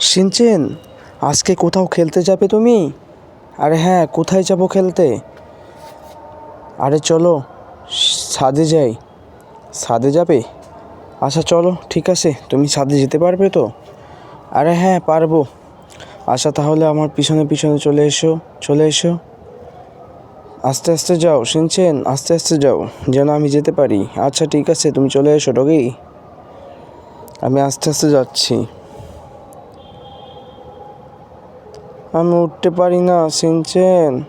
Shinchan আজকে কোথাও খেলতে যাবে তুমি? আরে হ্যাঁ কোথায় যাব খেলতে? আরে চলো, ছাদে যাই। ছাদে যাবে? আচ্ছা চলো, ঠিক আছে, তুমি ছাদে যেতে পারবে তো? আরে হ্যাঁ পারব। আচ্ছা তাহলে আমার পিছনে পিছনে চলে এসো চলে এসো। আস্তে আস্তে যাও শুনছেন আস্তে আস্তে যাও, যেন আমি যেতে পারি। আচ্ছা ঠিক আছে, তুমি চলে এসো, ডগি। আমি আস্তে আস্তে যাচ্ছি। আমি উঠতে পারি না শুনছেন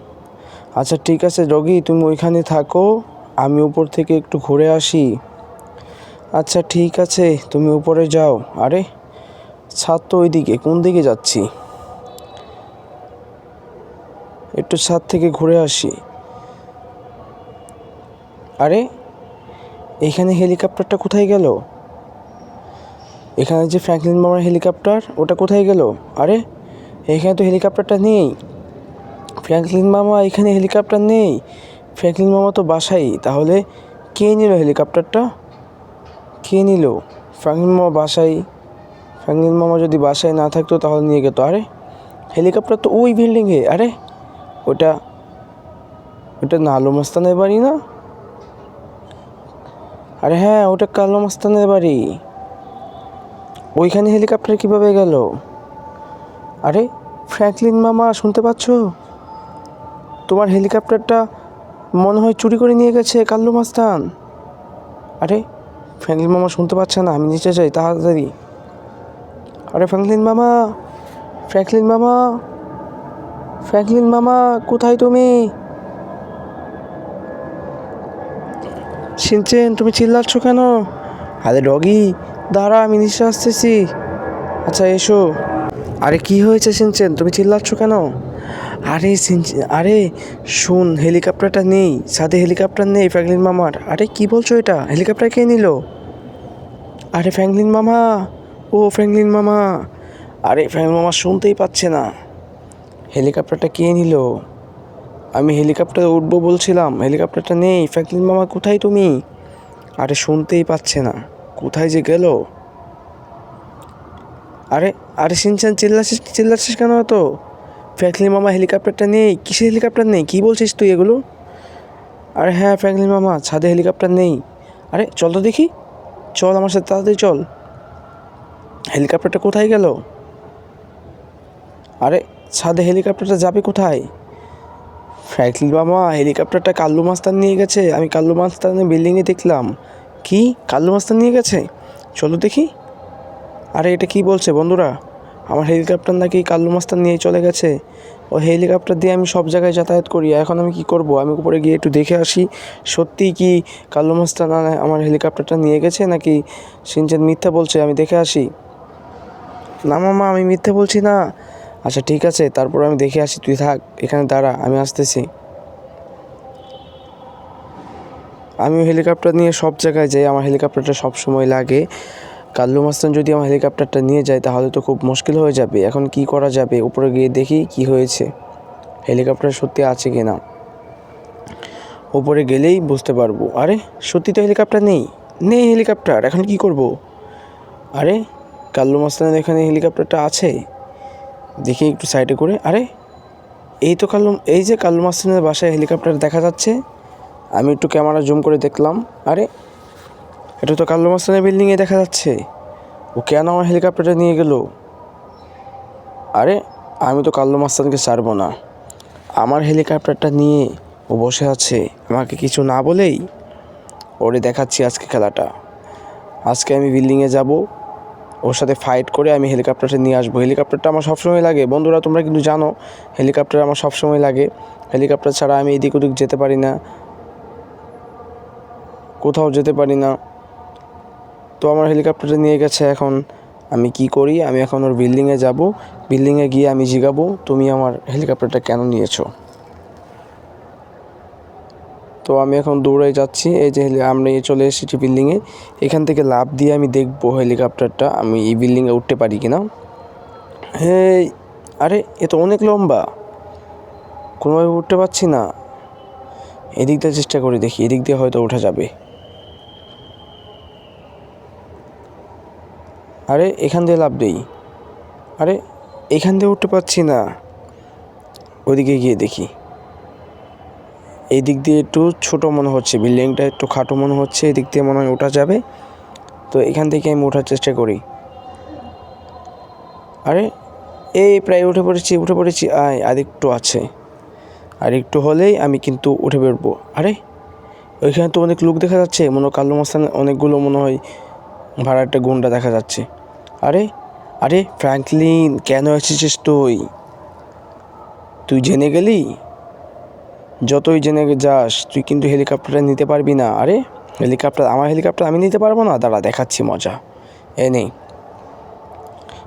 আচ্ছা ঠিক আছে ডগি তুমি ওইখানে থাকো, আমি উপর থেকে একটু ঘুরে আসি। আচ্ছা ঠিক আছে, তুমি উপরে যাও। আরে, ছাদ তো ওইদিকে, কোন দিকে যাচ্ছি? একটু ছাদ থেকে ঘুরে আসি। আরে, এখানে হেলিকপ্টারটা কোথায় গেল? এখানে যে ফ্র্যাঙ্কলিন মামার হেলিকপ্টার, ওটা কোথায় গেল? আরে এখানে তো হেলিকপ্টারটা নেই। ফ্র্যাঙ্কলিন মামা, এখানে হেলিকপ্টার নেই। ফ্র্যাঙ্কলিন মামা তো বাসাই তাহলে কে নিল হেলিকপ্টারটা? কে নিল? ফ্র্যাঙ্কলিন মামা বাসাই ফ্র্যাঙ্কলিন মামা যদি বাসায় না থাকতো, তাহলে নিয়ে যেত আরে, হেলিকপ্টার তো ওই বিল্ডিংয়ে, আরে, ওটা ওটা নালো মস্তানের বাড়ি না? আরে হ্যাঁ ওটা কালো মস্তানের বাড়ি। ওইখানে হেলিকপ্টার কীভাবে গেল? আরে ফ্র্যাঙ্কলিন মামা, শুনতে পাচ্ছ? তোমার হেলিকপ্টারটা মনে হয় চুরি করে নিয়ে গেছে কাল্লু মাস্তান। আরে ফ্র্যাঙ্কলিন মামা শুনতে পাচ্ছে না, আমি নিচে যাই, তাড়াতাড়ি। আরে ফ্র্যাঙ্কলিন মামা ফ্র্যাঙ্কলিন মামা ফ্র্যাঙ্কলিন মামা, কোথায় তুমি? সিনচেন তুমি চিল্লাচ্ছ কেন? আরে ডগি দাঁড়া, আমি নিচে আসতেছি। আচ্ছা এসো। আরে কি হয়েছে সিনচেন? তুমি চিল্লাচ্ছ কেন? আরে আরে শুন, হেলিকপ্টারটা নেই সাথে হেলিকপ্টার নেই, ফ্র্যাঙ্কলিন মামার। আরে কি বলছো এটা? হেলিকপ্টার কে নিল? আরে ফ্র্যাঙ্কলিন মামা, ও ফ্র্যাঙ্কলিন মামা। আরে ফ্র্যাঙ্কলিন মামা শুনতেই পাচ্ছে না। হেলিকপ্টারটা কে নিল? আমি হেলিকপ্টারে উঠবো বলছিলাম, হেলিকপ্টারটা নেই, ফ্র্যাঙ্কলিন মামা কোথায় তুমি? আরে শুনতেই পাচ্ছে না। কোথায় যে গেল? আরে আরে সিনচান, চিল্লাচ্ছিস চিল্লাচ্ছিস কেন তো ফ্র্যাঙ্কলিন মামা হেলিকপ্টারটা নেই, কিসের হেলিকপ্টার নেই? কী বলছিস তুই এগুলো? আরে হ্যাঁ ফ্র্যাঙ্কলিন মামা, ছাদে হেলিকপ্টার নেই। আরে, চল তো দেখি। চল আমার সাথে, তাড়াতাড়ি চল। হেলিকপ্টারটা কোথায় গেল? আরে, ছাদে হেলিকপ্টারটা যাবে কোথায়? ফ্র্যাঙ্কলিন মামা হেলিকপ্টারটা কাল্লু মাস্তান নিয়ে গেছে। আমি কাল্লু মাস্তানের বিল্ডিংয়ে দেখলাম। কি? কাল্লু মাস্তান নিয়ে গেছে? চলো দেখি। আরে, এটা কি বলছে বন্ধুরা? আমার হেলিকপ্টার নাকি কাল্লু মাস্তান নিয়ে চলে গেছে। ও হেলিকপ্টার দিয়ে আমি সব জায়গায় যাতায়াত করি এখন আমি কি করব? আমি উপরে গিয়ে একটু দেখে আসি। সত্যি কি কাল্লু আ- আমার হেলিকপ্টারটা নিয়ে গেছে নাকি সিনচেন মিথ্যা বলছে? আমি দেখে আসি। না মামা, আমি মিথ্যে বলছি না। আচ্ছা ঠিক আছে, তারপর আমি দেখে আসি। তুই থাক, এখানে দাঁড়া, আমি আসতেছি। আমি হেলিকপ্টার নিয়ে সব জায়গায় যাই, আমার হেলিকপ্টারটা সব সময় লাগে। কাল্লু মাস্তান যদি আমার হেলিকপ্টারটা নিয়ে যায়, তাহলে তো খুব মুশকিল হয়ে যাবে। এখন কি করা যাবে? উপরে গিয়ে দেখি কি হয়েছে। হেলিকপ্টার সত্যি আছে কি না? উপরে গেলেই বুঝতে পারব। আরে, সত্যি তো হেলিকপ্টার নেই। নেই হেলিকপ্টার, এখন কি করব? আরে, কাল্লু মাস্তানের এখানে হেলিকপ্টারটা আছে? দেখি একটু সাইডে করে। আরে, এই তো কাল্লু, এই যে কাল্লু মাস্তানের বাসায় হেলিকপ্টার দেখা যাচ্ছে। আমি একটু ক্যামেরা জুম করে দেখলাম। আরে এটা তো কাল্লু মাস্তানের বিল্ডিংয়ে দেখা যাচ্ছে। ও কেন আমার হেলিকপ্টারটা নিয়ে গেল। আরে, আমি তো কাল্লু মাস্তানকে ছাড়বো না। আমার হেলিকপ্টারটা নিয়ে ও বসে আছে। আমাকে কিছু না বলেই ওরে দেখাচ্ছি আজকে খেলাটা। আজকে আমি বিল্ডিংয়ে যাব। ওর সাথে ফাইট করে আমি হেলিকপ্টারটা নিয়ে আসব। হেলিকপ্টারটা আমার সবসময় লাগে। বন্ধুরা, তোমরা কিন্তু জানো হেলিকপ্টার আমার সবসময় লাগে। হেলিকপ্টার ছাড়া আমি এদিক ওদিক যেতে পারি না। কোথাও যেতে পারি না। তো আমার হেলিকপ্টারটা নিয়ে গেছে এখন। আমি কি করি? আমি এখন ওর বিল্ডিংয়ে যাব। বিল্ডিংয়ে গিয়ে আমি জিগাবো, তুমি আমার হেলিকপ্টারটা কেন নিয়েছো? তো আমি এখন দৌড়ে যাচ্ছি। এই যে আমরা চলে এসেছি বিল্ডিংয়ে। এখান থেকে লাভ দিয়ে আমি দেখব হেলিকপ্টারটা। আমি এই বিল্ডিংয়ে উঠতে পারি কিনা। হেই, আরে, এ তো অনেক লম্বা। কোনোভাবে উঠতে পারছি না। এদিক দিয়ে চেষ্টা করি দেখি, এদিক দিয়ে হয়তো ওঠা যাবে। আরে, এখান দিয়ে লাভ নেই। আরে, এখান দিয়ে উঠতে পারছি না। ওদিকে গিয়ে দেখি। এই দিক দিয়ে একটু ছোট মনে হচ্ছে, বিল্ডিংটা একটু খাটো মনে হচ্ছে, এদিক দিয়ে মনে হয় ওঠা যাবে। তো এখান থেকে আমি ওঠার চেষ্টা করি। আরে, এই প্রায় উঠে পড়েছি উঠে পড়েছি। আয় আর একটু আছে। আর একটু হলেই আমি কিন্তু উঠে বেরবো। আরে, ওইখানে তো অনেক লোক দেখা যাচ্ছে। মনে কালো মাস্তান অনেকগুলো মনে হয় ভাড়াটা গুন্ডা দেখা যাচ্ছে। আরে আরে ফ্র্যাঙ্কলিন, কেন এসেছিস তুই? তুই জেনে গেলি? যতই জেনে যাস, তুই কিন্তু হেলিকপ্টারটা নিতে পারবি না। আরে, হেলিকপ্টার, আমার হেলিকপ্টার আমি নিতে পারব না? দাঁড়া, দেখাচ্ছি মজা। এ নেই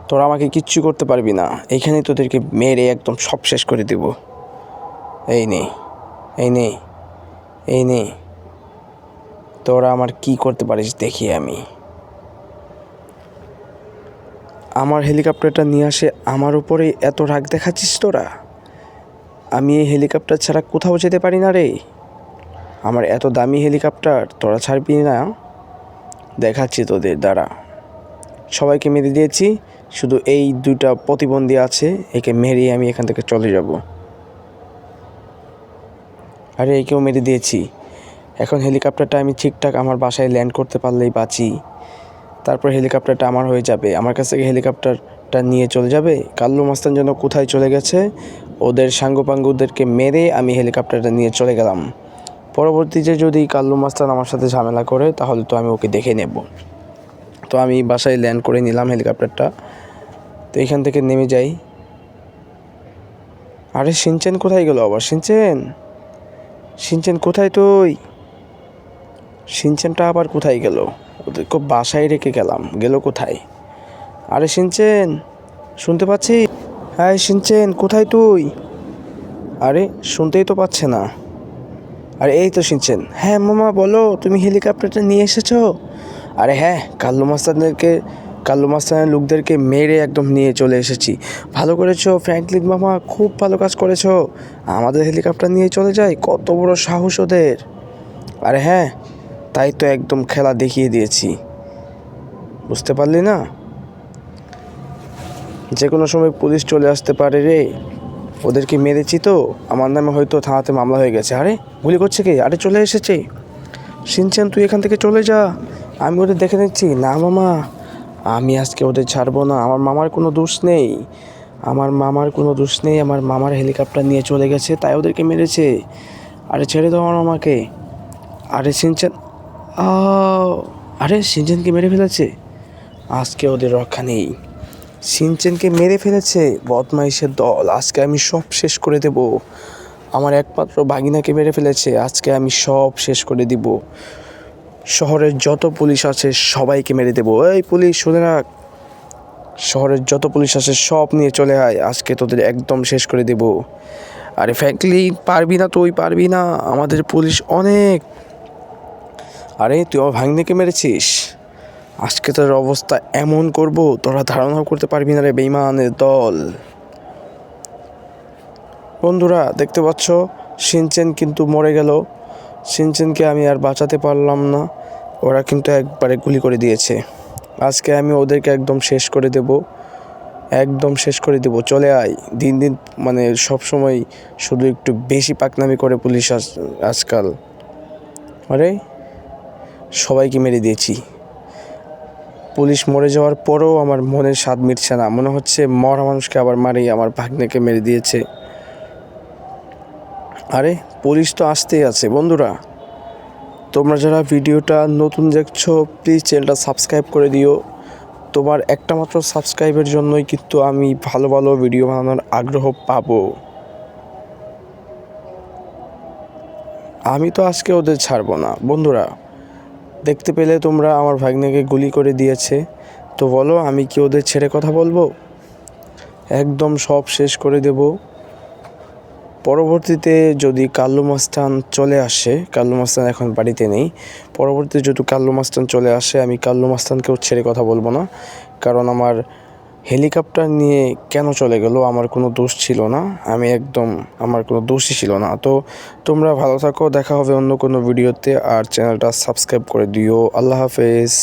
তোরা আমাকে কিচ্ছু করতে পারবি না। এখানে তোদেরকে মেরে একদম সব শেষ করে দেব। এই নে এই নে এই নে। তোরা আমার কি করতে পারিস দেখি আমি। আমার হেলিকপ্টারটা নিয়ে আসে, আমার উপরে এত রাগ দেখাচ্ছিস তোরা? আমি এই হেলিকপ্টার ছাড়া কোথাও যেতে পারি না রে। আমার এত দামি হেলিকপ্টার তোরা ছাড়বি না। দেখাচ্ছি তোদের দ্বারা সবাইকে মেরে দিয়েছি, শুধু এই দুইটা প্রতিবন্ধী আছে, একে মেরিয়ে আমি এখান থেকে চলে যাব। আরে, একেও মেরে দিয়েছি। এখন হেলিকপ্টারটা আমি ঠিকঠাক আমার বাসায় ল্যান্ড করতে পারলেই বাঁচি। তারপর হেলিকপ্টারটা আমার হয়ে যাবে। আমার কাছ থেকে হেলিকপ্টারটা নিয়ে চলে যাবে। কাল্লু মাস্তান যেন কোথায় চলে গেছে, ওদের সাঙ্গপাঙ্গুদেরকে মেরে আমি হেলিকপ্টারটা নিয়ে চলে গেলাম। পরবর্তীতে যদি কাল্লু মাস্তান আমার সাথে ঝামেলা করে, তাহলে তো আমি ওকে দেখে নেব। তো আমি বাসায় ল্যান্ড করে নিলাম হেলিকপ্টারটা। তো এখান থেকে নেমে যাই। আরে, সিনচেন কোথায় গেল আবার? সিনচেন? সিনচেন কোথায় তুই? সিনচেনটা আবার কোথায় গেল? ওদেরকে বাসায় রেখে গেলাম। গেল কোথায়? আরে সিনচেন, শুনতে পাচ্ছি হ্যাঁ সিনচেন, কোথায় তুই? আরে শুনতেই তো পাচ্ছে না। আরে এই তো সিনচেন। হ্যাঁ মামা, বলো, তুমি হেলিকপ্টারটা নিয়ে এসেছ? আরে হ্যাঁ কাল্লু মাস্তানদেরকে, কাল্লু মাস্তানের লোকদেরকে মেরে একদম নিয়ে চলে এসেছি। ভালো করেছ, ফ্র্যাঙ্কলিন মামা, খুব ভালো কাজ করেছ। আমাদের হেলিকপ্টার নিয়ে চলে যায়, কত বড় সাহস ওদের। আরে হ্যাঁ তাই তো একদম খেলা দেখিয়ে দিয়েছি। বুঝতে পারলি না? যে কোনো সময় পুলিশ চলে আসতে পারে রে। ওদেরকে মেরেছি তো আমার নামে হয়তো থানাতে মামলা হয়ে গেছে। আরে গুলি করছে কে? আরে চলে এসেছে। সিনচেন তুই এখান থেকে চলে যা। আমি ওদের দেখে নিচ্ছি। না মামা। আমি আজকে ওদের ছাড়বো না। আমার মামার কোনো দোষ নেই। আমার মামার কোনো দোষ নেই। আমার মামার হেলিকপ্টার নিয়ে চলে গেছে তাই ওদেরকে মেরেছে। আরে ছেড়ে দাও আমার মামাকে। আরে আহ, আরে সিনচেনকে মেরে ফেলেছে? আজকে ওদের রক্ষা নেই। সিনচেনকে মেরে ফেলেছে বদমাইশের দল। আজকে আমি সব শেষ করে দেব। আমার একমাত্র বাগিনাকে মেরে ফেলেছে। আজকে আমি সব শেষ করে দিব। শহরের যত পুলিশ আছে সবাইকে মেরে দেবো। এই পুলিশ, শুনে রাখ। শহরের যত পুলিশ আছে সব নিয়ে চলে আয়। আজকে তোদের একদম শেষ করে দেব। আরে ফ্র্যাঙ্কলি পারবি না তুই, পারবি না। আমাদের পুলিশ অনেক আরে, তুই আমার ভাগ্নেকে মেরেছিস? আজকে তোর অবস্থা এমন করব, তোরা ধারণাও করতে পারবি না রে বেইমানের দল। বন্ধুরা, দেখতে পাচ্ছ? সিনচেন কিন্তু মরে গেল। সিনচেনকে আমি আর বাঁচাতে পারলাম না। ওরা কিন্তু একবারে গুলি করে দিয়েছে। আজকে আমি ওদেরকে একদম শেষ করে দেব। একদম শেষ করে দেব। চলে আয়। দিন দিন মানে সব সময় শুধু একটু বেশি পাকনামি করে পুলিশ আজ, আজকাল। আরে সবাইকে মেরে দিয়েছি। পুলিশ মরে যাওয়ার পরেও আমার মনের স্বাদ মিটছে না। মনে হচ্ছে মরা মানুষকে আবার মারেই আমার ভাগ্নেকে মেরে দিয়েছে। আরে, পুলিশ তো আসতেই আছে। বন্ধুরা, তোমরা যারা ভিডিওটা নতুন দেখছ প্লিজ চ্যানেলটা সাবস্ক্রাইব করে দিও। তোমার একটা মাত্র সাবস্ক্রাইবের জন্যই কিন্তু আমি ভালো ভালো ভিডিও বানানোর আগ্রহ পাবো। আমি তো আজকে ওদের ছাড়বো না। বন্ধুরা দেখতে পেলে তোমরা আমার ভাগ্নেকে গুলি করে দিয়েছে। তো বলো, আমি কি ওদের ছেড়ে কথা বলব? একদম সব শেষ করে দেব। পরবর্তীতে যদি কাল্লু মাস্তান চলে আসে, কাল্লু মাস্তান এখন বাড়িতে নেই, পরবর্তীতে যদি কাল্লু মাস্তান চলে আসে, আমি কাল্লু মাস্তানকেও ছেড়ে কথা বলব না। কারণ আমার হেলিকপ্টার নিয়ে কেন চলে গেল? আমার কোনো দোষ ছিল না। আমি একদম, আমার কোনো দোষই ছিল না। তো তোমরা ভালো থাকো, দেখা হবে অন্য কোনো ভিডিওতে। আর চ্যানেলটা সাবস্ক্রাইব করে দিও। আল্লাহ হাফেজ।